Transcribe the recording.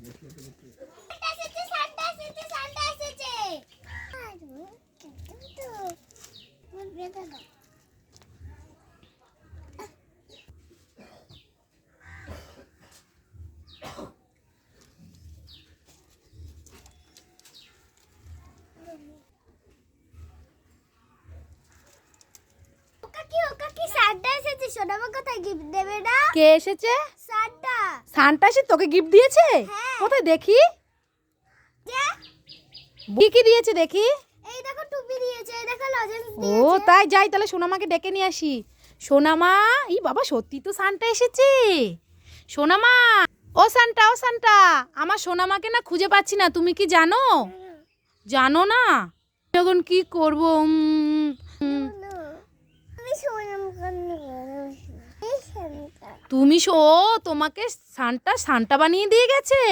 এসেছে সান্টা এসেছে সান্টা এসেছে ওকা কি ওকা কি সান্টা এসেছে সোনামা কোথায় গিফট দেবে না? কে এসেছে? সান্টা সান্টা এসে তোকে গিফট দিয়েছে? হ্যাঁ। কোথায় দেখি? কি? কি দিয়েছে দেখি? এই দেখো টুপি দিয়েছে এই দেখো লজেন্স ও তাই যাই তাহলে সোনামাকে ডেকে নিয়ে আসি। সোনামা ই বাবা সত্যি তো সান্টা এসেছে। সোনামা ও সান্টা ও সান্টা আমার সোনামাকে না খুঁজে পাচ্ছি না তুমি কি জানো? জানো না? এখন কি করব উম, উম, আমি সোনাম কান্না এই সান্টা তুমি শো তোমাকে সান্টা সান্টা বানিয়ে দিয়ে গেছে।